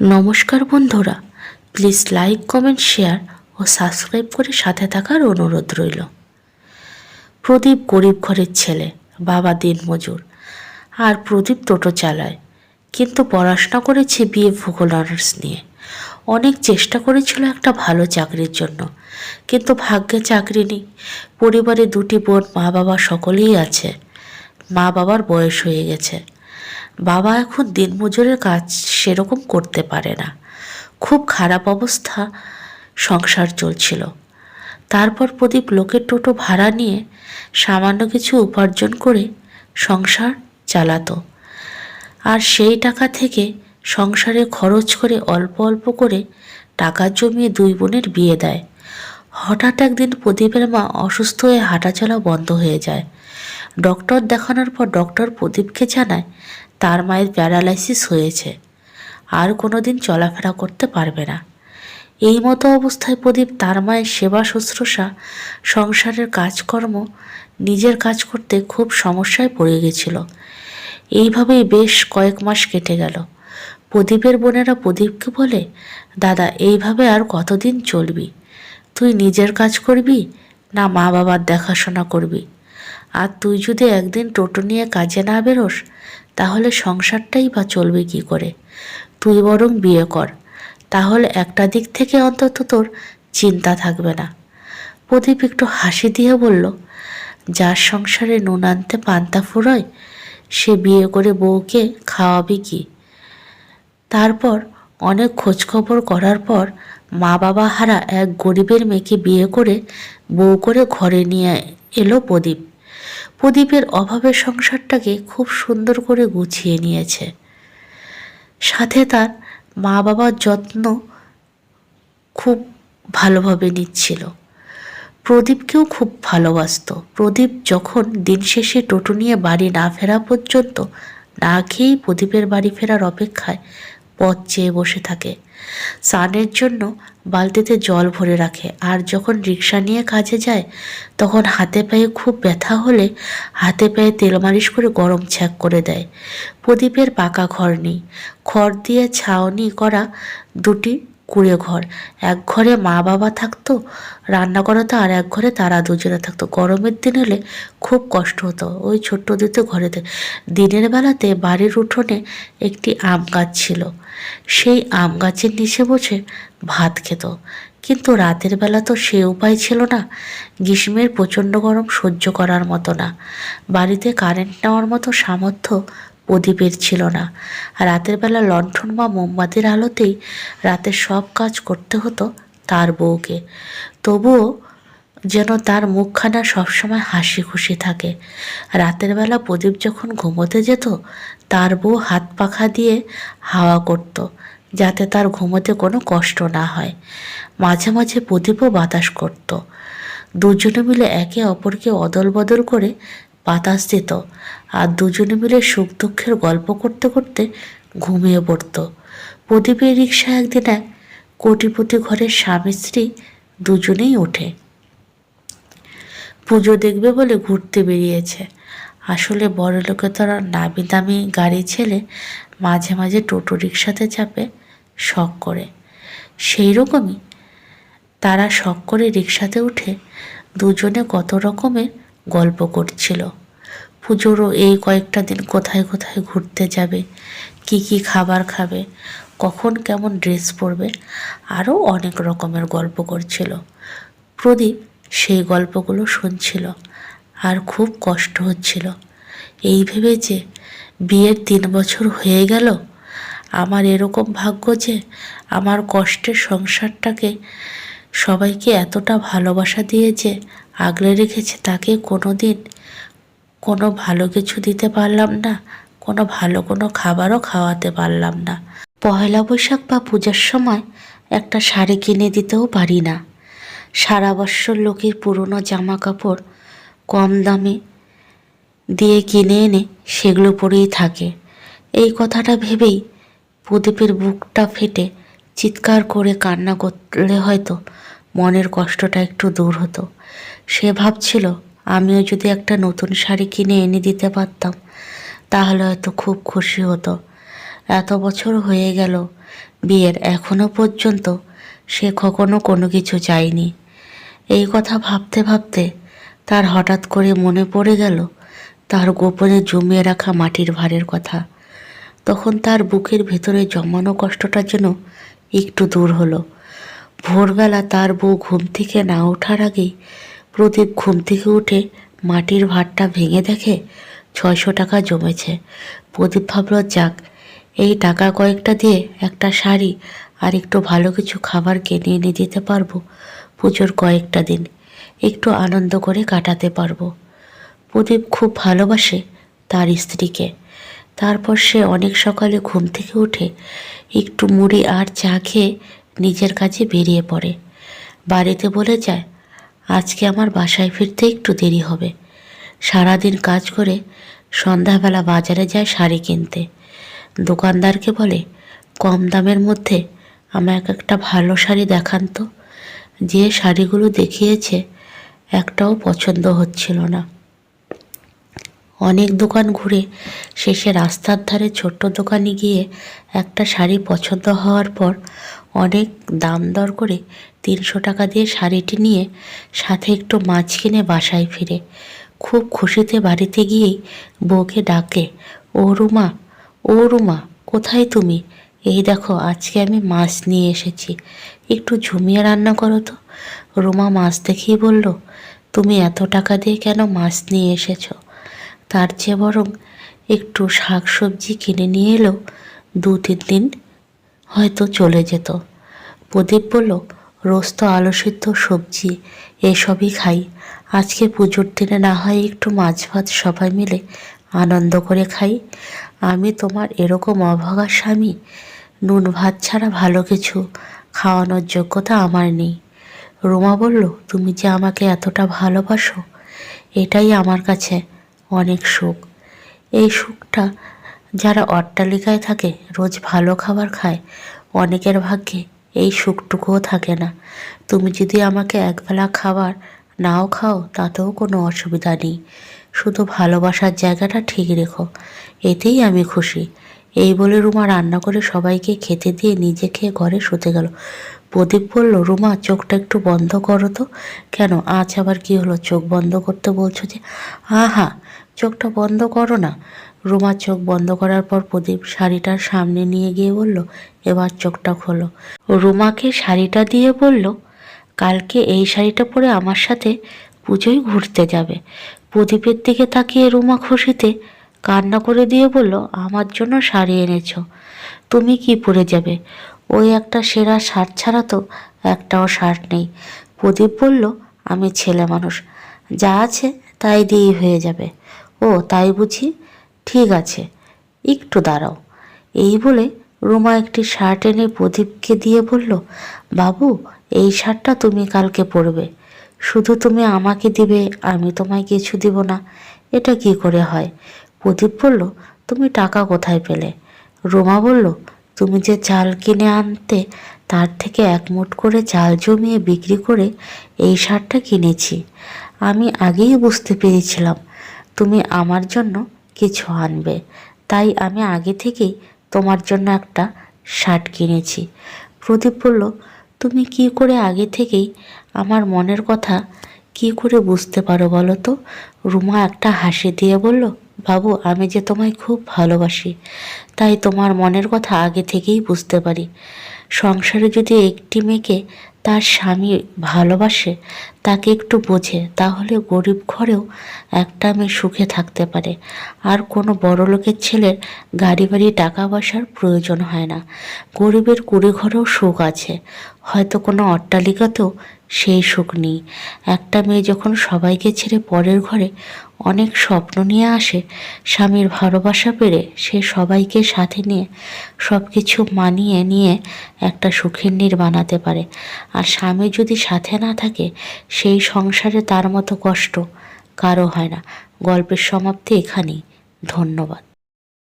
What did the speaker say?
নমস্কার বন্ধুরা please like comment share ও সাবস্ক্রাইব করে সাথে থাকার অনুরোধ রইল। প্রদীপ গরিব ঘরের ছেলে, বাবা দিনমজুর আর প্রদীপ টোটো চালায়, কিন্তু পড়াশোনা করেছে বিএ ভূগোল অনার্স নিয়ে। অনেক চেষ্টা করেছিল একটা ভালো চাকরির জন্য, কিন্তু ভাগ্যে চাকরি নেই। পরিবারে দুটি বোন মা বাবা সকলেই আছে মা বাবার বয়স হয়ে গেছে। বাবা এখন দিনমজুরের কাজ সেরকম করতে পারে না। খুব খারাপ অবস্থা সংসার চলছিল। তারপর প্রদীপ লোকের টোটো ভাড়া নিয়ে সামান্য কিছু উপার্জন করে সংসার চালাতো। আর সেই টাকা থেকে সংসারে খরচ করে অল্প অল্প করে টাকা জমিয়ে দুই বোনের বিয়ে দেয়। হঠাৎ একদিন প্রদীপের মা অসুস্থ হয়ে হাঁটাচলা বন্ধ হয়ে যায়। ডক্টর দেখানোর পর ডক্টর প্রদীপকে জানায় তার মায়ের প্যারালাইসিস হয়েছে। আর কোনো দিন চলাফেরা করতে পারবে না। এই মতো অবস্থায় প্রদীপ তার মায়ের সেবা শুশ্রূষা, সংসারের কাজকর্ম, নিজের কাজ করতে খুব সমস্যায় পড়ে গেছিল। এইভাবেই বেশ কয়েক মাস কেটে গেল। প্রদীপের বোনেরা প্রদীপকে বলে, দাদা, এইভাবে আর কতদিন চলবি? তুই নিজের কাজ করবি না মা বাবার দেখাশোনা করবি? আর তুই যদি একদিন টোটো নিয়ে কাজে না বেরোস তাহলে সংসারটাই বা চলবে কি করে? তুই বরং বিয়ে কর। তাহলে একটা দিক থেকে অন্তত তোর চিন্তা থাকবে না। প্রদীপ একটু হাসি দিয়ে বলল, যার সংসারে নুন আনতে পান্তা ফুরোয়, সে বিয়ে করে বউকে খাওয়াবে কি? তারপর অনেক খোঁজখবর করার পর মা বাবা হারা এক গরিবের মেয়েকে বিয়ে করে বউ করে ঘরে নিয়ে এলো প্রদীপ। প্রদীপের অভাবে সংসারটাকে খুব সুন্দর করে গুছিয়ে নিয়েছে। সাথে তার মা বাবার যত্ন খুব ভালোভাবে নিচ্ছিল। প্রদীপকেও খুব ভালোবাসতো। প্রদীপ যখন দিন শেষে টোটো নিয়ে বাড়ি না ফেরা পর্যন্ত না খেয়েই প্রদীপের বাড়ি ফেরার অপেক্ষায় পথ চেয়ে বসে থাকে। স্নানের জন্য বালতিতে জল ভরে রাখে আর যখন রিক্সা নিয়ে কাজে যায়, তখন হাতে পায়ে খুব ব্যথা হলে হাতে পায়ে তেল মালিশ করে গরম ছ্যাক করে দেয়। প্রদীপের পাকা ঘর নেই। খড় দিয়ে ছাউনি করা দুটি কুড়ে ঘর। এক ঘরে মা বাবা থাকতো, রান্না করাতো আর এক ঘরে তারা দুজনে থাকতো। গরমের দিন হলে খুব কষ্ট হতো ওই ছোট্ট দিতে ঘরেতে। দিনের বেলাতে বাড়ির উঠোনে একটি আম গাছ ছিল। সেই আম গাছের নিচে বসে ভাত খেত। কিন্তু রাতের বেলা তো সে উপায় ছিল না। গ্রীষ্মের প্রচণ্ড গরম সহ্য করার মতো না। বাড়িতে কারেন্ট নেওয়ার মতো সামর্থ্য প্রদীপের ছিল না। রাতের বেলা লণ্ঠন বা মোমবাতির আলোতেই রাতের সব কাজ করতে হতো তার বউকে। তবুও যেন তার মুখখানা সবসময় হাসি খুশি থাকে। রাতের বেলা প্রদীপ যখন ঘুমোতে যেত, তার বউ হাত পাখা দিয়ে হাওয়া করত, যাতে তার ঘুমোতে কোনো কষ্ট না হয়। মাঝে মাঝে প্রদীপও বাতাস করত। দুজনে মিলে একে অপরকে অদল বদল করে বাতাস দিত আর দুজনে মিলে সুখ দুঃখের গল্প করতে করতে ঘুমিয়ে পড়তো। প্রদীপের রিক্সা একদিন এক কোটিপতি ঘরের স্বামী স্ত্রী দুজনেই ওঠে। পুজো দেখবে বলে ঘুরতে বেরিয়েছে। আসলে বড় লোকে তারা নামি দামি গাড়ি ছেলে মাঝে মাঝে টোটো রিক্সাতে চাপে শখ করে। সেই রকমই তারা শখ করে রিক্সাতে উঠে দুজনে কত রকমের গল্প করছিল। পুজোরও এই কয়েকটা দিন কোথায় কোথায় ঘুরতে যাবে, কি কি খাবার খাবে, কখন কেমন ড্রেস পরবে, আরও অনেক রকমের গল্প করছিল। প্রদীপ সেই গল্পগুলো শুনছিল আর খুব কষ্ট হচ্ছিল। এই ভেবে যে বিয়ের তিন বছর হয়ে গেল, আমার এরকম ভাগ্য যে আমার কষ্টের সংসারটাকে সবাইকে এতটা ভালোবাসা দিয়ে যে আগলে রেখেছে, তাকে কোনো দিন কোনো ভালো কিছু দিতে পারলাম না, কোনো ভালো কোনো খাবারও খাওয়াতে পারলাম না। পয়লা বৈশাখ বা পূজার সময় একটা শাড়ি কিনে দিতেও পারি না। সারা বৎসর লোকের পুরনো জামা কাপড় কম দামে দিয়ে কিনে এনে সেগুলো পরেই থাকে। এই কথাটা ভেবেই প্রদীপের বুকটা ফেটে চিৎকার করে কান্না করলে হয়তো মনের কষ্টটা একটু দূর হতো। সে ভাবছিল, আমিও যদি একটা নতুন শাড়ি কিনে এনে দিতে পারতাম, তাহলে হয়তো খুব খুশি হতো। এত বছর হয়ে গেল, বিয়ের এখনও পর্যন্ত সে কখনো কোনো কিছু চায়নি। এই কথা ভাবতে ভাবতে তার হঠাৎ করে মনে পড়ে গেল, তার গোপনে জমিয়ে রাখা মাটির ভারের কথা। তখন তার বুকের ভেতরে জমানো কষ্টটা যেন একটু দূর হলো। ভোরবেলা তার বউ ঘুম থেকে না ওঠার আগেই প্রদীপ ঘুম থেকে উঠে মাটির ভারটা ভেঙে দেখে ছয়শো টাকা জমেছে। প্রদীপ ভাবল, যাক, এই টাকা কয়েকটা দিয়ে একটা শাড়ি আর একটু ভালো কিছু খাবার কিনে এনে দিতে পারব, পুজোর কয়েকটা দিন। একটু আনন্দ করে কাটাতে পারব। প্রদীপ খুব ভালোবাসে তার স্ত্রীকে। তারপর সে অনেক সকালে ঘুম থেকে উঠে একটু মুড়ি আর চা খেয়ে নিজের কাজে বেরিয়ে পড়ে। বাড়িতে বলে যায় আজকে আমার বাসায় ফিরতে একটু দেরি হবে। সারাদিন কাজ করে সন্ধ্যাবেলা বাজারে যায় শাড়ি কিনতে। দোকানদারকে বলে, কম দামের মধ্যে আমাকে একটা ভালো শাড়ি দেখান তো। যে শাড়িগুলো দেখিয়েছে, একটাও পছন্দ হচ্ছিল না। অনেক দোকান ঘুরে শেষে রাস্তার ধারে ছোট্ট দোকানে গিয়ে একটা শাড়ি পছন্দ হওয়ার পর অনেক দাম দর করে তিনশো টাকা দিয়ে শাড়িটি নিয়ে সাথে একটু মাছ কিনে বাসায় ফিরে। খুব খুশিতে বাড়িতে গিয়েই বউকে ডাকে, ও রুমা ও রুমা, কোথায় তুমি? এই দেখো, আজকে আমি মাছ নিয়ে এসেছি। একটু ঝুমিয়ে রান্না করো তো। রুমা মাছ দেখিয়ে বলল, তুমি এত টাকা দিয়ে কেন মাছ নিয়ে এসেছ? তার চেয়ে বরং একটু শাক সবজি কিনে নিয়ে এলেও দু তিন দিন হয়তো চলে যেত। প্রদীপ বলল রোজ তো আলু সিদ্ধ, সবজি, এসবই খাই। আজকে পুজোর দিনে না হয় একটু মাছ ভাত সবাই মিলে আনন্দ করে খাই। আমি তোমার এরকম অভাগা স্বামী। নুন ভাত ছাড়া ভালো কিছু খাওয়ানোর যোগ্যতা আমার নেই। রোমা বলল, তুমি যে আমাকে এতটা ভালোবাসো, এটাই আমার কাছে অনেক সুখ। এই সুখটা যারা অট্টালিকায় থাকে, রোজ ভালো খাবার খায়, অনেকের ভাগ্যে এই সুখটুকুও থাকে না। তুমি যদি আমাকে একবেলা খাবার নাও খাও, তাতেও কোনো অসুবিধা নেই। শুধু ভালোবাসার জায়গাটা ঠিক রেখো, এতেই আমি খুশি। এই বলে রুমা রান্না করে সবাইকে খেতে দিয়ে নিজে খেয়ে ঘরে শুতে গেল। প্রদীপ বলল, রুমা, চোখটা একটু বন্ধ করো তো। কেন? আজ আবার কি হলো? চোখ বন্ধ করতে বলছো যে, আহা, চোখটা বন্ধ করো না। রুমা চোখ বন্ধ করার পর প্রদীপ শাড়িটার সামনে নিয়ে গিয়ে বলল, এবার চোখটা খোলো। রুমাকে শাড়িটা দিয়ে বলল, কালকে এই শাড়িটা পরে আমার সাথে পুজোয় ঘুরতে যাবে। প্রদীপের দিকে তাকিয়ে রুমা খুশিতে কান্না করে দিয়ে বলল, আমার জন্য শাড়ি এনেছো, তুমি কি পরে যাবে? ওই একটা সেরা শার্ট ছাড়া তো একটাও শার্ট নেই। প্রদীপ বলল, আমি ছেলে মানুষ, যা আছে তাই দিয়েই হয়ে যাবে। ও, তাই বুঝি? ঠিক আছে, একটু দাঁড়াও। এই বলে রুমা একটি শার্ট এনে প্রদীপকে দিয়ে বলল, বাবু, এই শার্টটা তুমি কালকে পরবে। শুধু তুমি আমাকে দিবে, আমি তোমায় কিছু দিব না। এটা কি করে হয়? প্রদীপ বলল, তুমি টাকা কোথায় পেলে? রোমা বলল, তুমি যে চাল কিনে আনতে, তার থেকে এক মুঠ করে চাল জমিয়ে বিক্রি করে এই শার্টটা কিনেছি। আমি আগেই বুঝতে পেরেছিলাম। তুমি আমার জন্য কিছু আনবে। তাই আমি আগে থেকেই তোমার জন্য একটা শার্ট কিনেছি। প্রদীপ বলল, তুমি কি করে আগে থেকেই আমার মনের কথা কি করে বুঝতে পারো বলো তো? রুমা একটা হাসি দিয়ে বলল, বাবু, আমি যে তোমায় খুব ভালোবাসি, তাই তোমার মনের কথা আগে থেকেই বুঝতে পারি। সংসারে যদি একটি মেয়েকে তার স্বামী ভালোবাসে, তাকে একটু বোঝে, তাহলে গরিব ঘরেও একটা মেয়ে সুখে থাকতে পারে। আর কোনো বড় লোকের ছেলের গাড়ি বাড়ি টাকা পয়সার প্রয়োজন হয় না। গরিবের কুড়ি ঘরেও সুখ আছে। হয়তো কোনো অট্টালিকাতেও সেই সুখ নেই। একটা মেয়ে যখন সবাইকে ছেড়ে পরের ঘরে অনেক স্বপ্ন নিয়ে আসে। স্বামীর ভালোবাসা পেরে সে সবাইকে সাথে নিয়ে সব কিছু মানিয়ে নিয়ে একটা সুখের নীর বানাতে পারে। আর স্বামী যদি সাথে না থাকে, সেই সংসারে তার মতো কষ্ট কারও হয় না। গল্পের সমাপ্তি এখানেই। ধন্যবাদ।